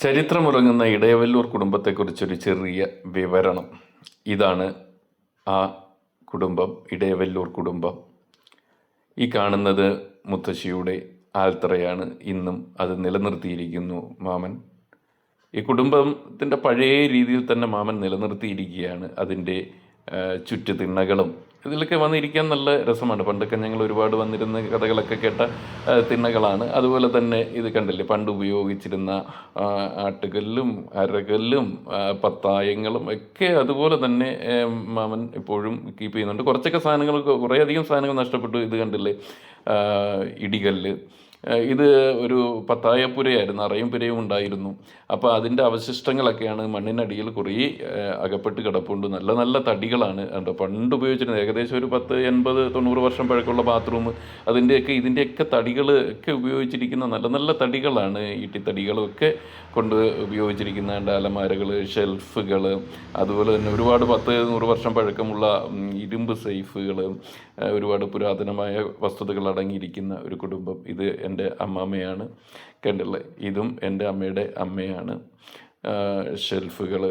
ചരിത്രമുറങ്ങുന്ന ഇടയവല്ലൂർ കുടുംബത്തെക്കുറിച്ചൊരു ചെറിയ വിവരണം. ഇതാണ് ആ കുടുംബം ഇടയവല്ലൂർ കുടുംബം. ഈ കാണുന്നത് മുത്തശ്ശിയുടെ ആൽത്തറയാണ്. ഇന്നും അത് നിലനിർത്തിയിരിക്കുന്നു മാമൻ. ഈ കുടുംബത്തിന്റെ പഴയ രീതിയിൽ തന്നെ മാമൻ നിലനിർത്തിയിരിക്കുകയാണ് അതിന്റെ ചുറ്റുതിണ്ണകളും. ഇതിലൊക്കെ വന്നിരിക്കാൻ നല്ല രസമാണ്. പണ്ടൊക്കെ ഞങ്ങൾ ഒരുപാട് വന്നിരുന്ന കഥകളൊക്കെ കേട്ട തിണ്ണകളാണ്. അതുപോലെ തന്നെ ഇത് കണ്ടില്ലേ പണ്ട് ഉപയോഗിച്ചിരുന്ന ആട്ടുകല്ലും അരകല്ലും പത്തായങ്ങളും ഒക്കെ അതുപോലെ തന്നെ മാമൻ ഇപ്പോഴും കീപ്പ് ചെയ്യുന്നുണ്ട്. കുറച്ചൊക്കെ സാധനങ്ങൾ കുറേയധികം സാധനങ്ങൾ നഷ്ടപ്പെട്ടു. ഇത് കണ്ടില്ലേ ഇടികല്ല് ഇത് ഒരു പത്തായപ്പുരയായിരുന്നു അറയും പുരയും ഉണ്ടായിരുന്നു. അപ്പോൾ അതിന്റെ അവശിഷ്ടങ്ങളൊക്കെയാണ് മണ്ണിനടിയിൽ കുറേ അകപ്പെട്ട് കിടപ്പുണ്ട്. നല്ല നല്ല തടികളാണ്. കണ്ടോ പണ്ട് ഉപയോഗിച്ചിരുന്നത് ഏകദേശം ഒരു പത്ത് എൺപത് തൊണ്ണൂറ് വർഷം പഴക്കമുള്ള ബാത്റൂം. അതിന്റെയൊക്കെ ഇതിന്റെയൊക്കെ തടികൾ ഒക്കെ ഉപയോഗിച്ചിരിക്കുന്ന നല്ല നല്ല തടികളാണ് ഈട്ടിത്തടികളൊക്കെ കൊണ്ട് ഉപയോഗിച്ചിരിക്കുന്ന അലമാരകൾ ഷെൽഫുകൾ അതുപോലെ തന്നെ ഒരുപാട് പത്ത് നൂറ് വർഷം പഴക്കമുള്ള ഇരുമ്പ് സേഫുകൾ ഒരുപാട് പുരാതനമായ വസ്തുതകൾ അടങ്ങിയിരിക്കുന്ന ഒരു കുടുംബം. ഇത് എന്റെ അമ്മാമ്മയാണ് കണ്ടില്ലേ? ഇതും എന്റെ അമ്മയുടെ അമ്മയാണ്. ഷെൽഫുകൾ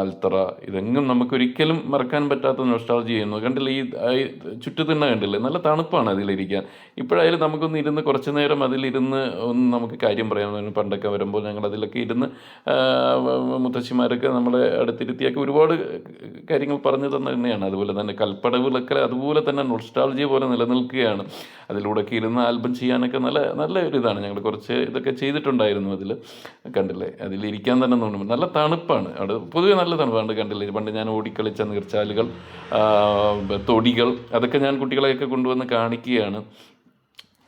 ആൽത്തറ ഇതെങ്ങും നമുക്കൊരിക്കലും മറക്കാൻ പറ്റാത്ത നൊസ്റ്റാൾജി ചെയ്യുന്നു കണ്ടില്ല ഈ ചുറ്റുതിണ്ണ കണ്ടില്ലേ? നല്ല തണുപ്പാണ് അതിലിരിക്കാൻ. ഇപ്പോഴായാലും നമുക്കൊന്ന് ഇരുന്ന് കുറച്ച് നേരം അതിലിരുന്ന് ഒന്ന് നമുക്ക് കാര്യം പറയാൻ പണ്ടൊക്കെ വരുമ്പോൾ ഞങ്ങൾ അതിലൊക്കെ ഇരുന്ന് മുത്തശ്ശിമാരൊക്കെ നമ്മളെ അടുത്തിരുത്തിയൊക്കെ ഒരുപാട് കാര്യങ്ങൾ പറഞ്ഞു തന്നെ തന്നെയാണ്. അതുപോലെ തന്നെ കൽപ്പടവുകളൊക്കെ അതുപോലെ തന്നെ നൊസ്റ്റാൾജിയ പോലെ നിലനിൽക്കുകയാണ്. അതിലൂടെയൊക്കെ ഇരുന്ന് ആൽബം ചെയ്യാനൊക്കെ നല്ല നല്ല ഒരു ഇതാണ്. ഞങ്ങൾ കുറച്ച് ഇതൊക്കെ ചെയ്തിട്ടുണ്ടായിരുന്നു അതിൽ കണ്ടില്ലേ? അതിലിരിക്കാൻ തന്നെ തോന്നും നല്ല തണുപ്പാണ്. അവിടെ പൊതുവെ നല്ല തണുപ്പാണ്. കണ്ടില്ലേ പണ്ട് ഞാൻ ഓടിക്കളിച്ച നീർച്ചാലുകൾ തൊടികൾ അതൊക്കെ ഞാൻ കുട്ടികളെയൊക്കെ കൊണ്ടുവന്ന് കാണിക്കുകയാണ്.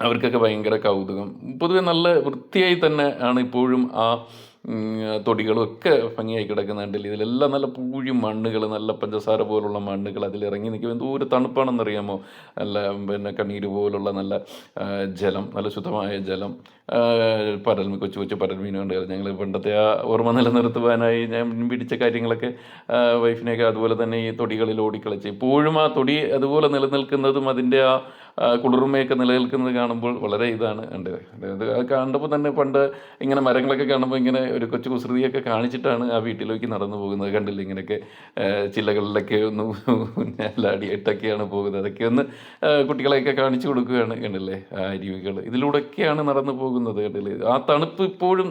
അവർക്കൊക്കെ ഭയങ്കര കൗതുകം. പൊതുവെ നല്ല വൃത്തിയായി തന്നെ ആണ് ഇപ്പോഴും ആ തൊടികളും ഒക്കെ ഭംഗിയായി കിടക്കുന്നുണ്ട് ഇതിലെല്ലാം നല്ല പൂഴി മണ്ണുകൾ നല്ല പഞ്ചസാര പോലുള്ള മണ്ണുകൾ അതിലിറങ്ങി നിൽക്കും. എന്തോ ഒരു തണുപ്പാണെന്നറിയാമോ? നല്ല പിന്നെ കണ്ണീര് പോലുള്ള നല്ല ജലം നല്ല ശുദ്ധമായ ജലം. പരൽ കൊച്ചു കൊച്ചു പരൽമീൻ ഉണ്ട് ഞങ്ങൾ പണ്ടത്തെ ആ ഓർമ്മ നിലനിർത്തുവാനായി ഞാൻ പിടിച്ച കാര്യങ്ങളൊക്കെ വൈഫിനെയൊക്കെ അതുപോലെ തന്നെ ഈ തൊടികളിൽ ഓടിക്കളിച്ച്. ഇപ്പോഴും ആ തൊടി അതുപോലെ നിലനിൽക്കുന്നതും അതിന്റെ ആ കുളിർമയൊക്കെ നിലനിൽക്കുന്നത് കാണുമ്പോൾ വളരെ ഇതാണ്. ഉണ്ട് അത് കണ്ടപ്പോൾ തന്നെ പണ്ട് ഇങ്ങനെ മരങ്ങളൊക്കെ കാണുമ്പോൾ ഇങ്ങനെ ഒരു കൊച്ചു കുസൃതിയൊക്കെ കാണിച്ചിട്ടാണ് ആ വീട്ടിലേക്ക് നടന്നു പോകുന്നത്. കണ്ടില്ല ഇങ്ങനെയൊക്കെ ചില്ലകളിലൊക്കെ ഒന്ന് ലാടിയായിട്ടൊക്കെയാണ് പോകുന്നത്. അതൊക്കെ ഒന്ന് കുട്ടികളെയൊക്കെ കാണിച്ചു കൊടുക്കുകയാണ് കണ്ടില്ലേ ആ അരുവികൾ. ഇതിലൂടെയൊക്കെയാണ് നടന്നു പോകുന്നത് കണ്ടില്ലേ. ആ തണുപ്പ് ഇപ്പോഴും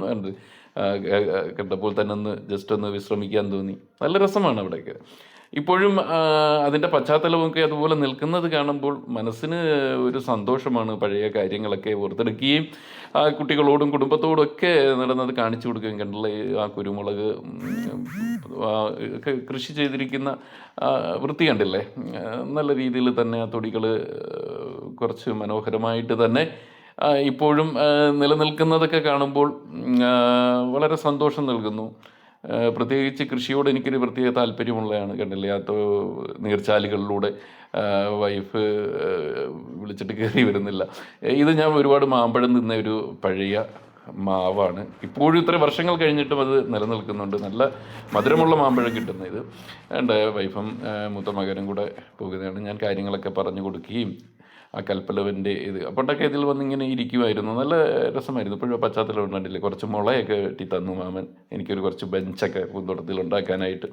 കണ്ടപ്പോൾ തന്നെ ഒന്ന് ജസ്റ്റ് ഒന്ന് വിശ്രമിക്കാൻ തോന്നി. നല്ല രസമാണ് അവിടെയൊക്കെ. ഇപ്പോഴും അതിന്റെ പശ്ചാത്തലമൊക്കെ അതുപോലെ നിൽക്കുന്നത് കാണുമ്പോൾ മനസ്സിന് ഒരു സന്തോഷമാണ് പഴയ കാര്യങ്ങളൊക്കെ ഓർത്തെടുക്കുകയും ആ കുട്ടികളോടും കുടുംബത്തോടും ഒക്കെ നടന്നത് കാണിച്ചു കൊടുക്കുകയും കണ്ടില്ലേ ആ കുരുമുളക് ഒക്കെ കൃഷി ചെയ്തിരിക്കുന്ന വൃത്തി കണ്ടില്ലേ? നല്ല രീതിയിൽ തന്നെ ആ തൊടികൾ കുറച്ച് മനോഹരമായിട്ട് തന്നെ ഇപ്പോഴും നിലനിൽക്കുന്നതൊക്കെ കാണുമ്പോൾ വളരെ സന്തോഷം നൽകുന്നു. പ്രത്യേകിച്ച് കൃഷിയോട് എനിക്കൊരു പ്രത്യേക താല്പര്യമുള്ളതാണ്. കണ്ടില്ലേ? അത് നീർച്ചാലുകളിലൂടെ വൈഫ് വിളിച്ചിട്ട് കയറി വരുന്നില്ല. ഇത് ഞാൻ ഒരുപാട് മാമ്പഴം തിന്ന ഒരു പഴയ മാവാണ്. ഇപ്പോഴും ഇത്ര വർഷങ്ങൾ കഴിഞ്ഞിട്ടും അത് നിലനിൽക്കുന്നുണ്ട്. നല്ല മധുരമുള്ള മാമ്പഴം കിട്ടുന്ന ഇത്. എന്റെ വൈഫും മൂത്ത മകനും കൂടെ പോകുന്നതാണ്. ഞാൻ കാര്യങ്ങളൊക്കെ പറഞ്ഞു കൊടുക്കുകയും ആ കൽപ്പലവന്റെ ഇത്. പണ്ടൊക്കെ ഇതിൽ വന്ന് ഇങ്ങനെ ഇരിക്കുമായിരുന്നു നല്ല രസമായിരുന്നു. ഇപ്പോഴും പശ്ചാത്തലം ഉണ്ടായിട്ടില്ല കുറച്ച് മുളയൊക്കെ കെട്ടി തന്നു മാമൻ. എനിക്കൊരു കുറച്ച് ബെഞ്ചൊക്കെ പൂന്തോട്ടത്തിൽ ഉണ്ടാക്കാനായിട്ട്.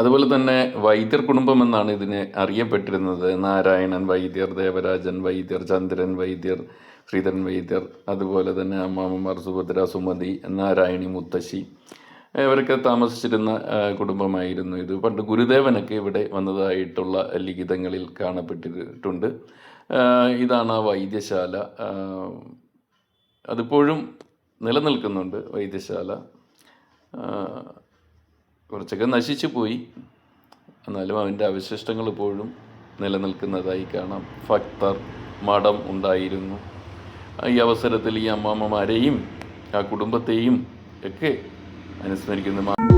അതുപോലെ തന്നെ വൈദ്യർ കുടുംബം എന്നാണ് ഇതിനെ അറിയപ്പെട്ടിരുന്നത്. നാരായണൻ വൈദ്യർ ദേവരാജൻ വൈദ്യർ ചന്ദ്രൻ വൈദ്യർ ശ്രീധരൻ വൈദ്യർ അതുപോലെ തന്നെ അമ്മാമ്മമാർ സുഭദ്ര സുമതി നാരായണി മുത്തശ്ശി. ഇവരൊക്കെ താമസിച്ചിരുന്ന കുടുംബമായിരുന്നു ഇത്. പണ്ട് ഗുരുദേവനൊക്കെ ഇവിടെ വന്നതായിട്ടുള്ള ലിഖിതങ്ങളിൽ കാണപ്പെട്ടിട്ടുണ്ട്. ഇതാണ് ആ വൈദ്യശാല. അതിപ്പോഴും നിലനിൽക്കുന്നുണ്ട് വൈദ്യശാല. കുറച്ചൊക്കെ നശിച്ചു പോയി. എന്നാലും അതിന്റെ അവശിഷ്ടങ്ങൾ ഇപ്പോഴും നിലനിൽക്കുന്നതായി കാണാം. ഭക്തർ മഠം ഉണ്ടായിരുന്നു. ഈ അവസരത്തിൽ ഈ അമ്മാമ്മമാരെയും ആ കുടുംബത്തെയും ഒക്കെ അനുസ്മരിക്കുന്നു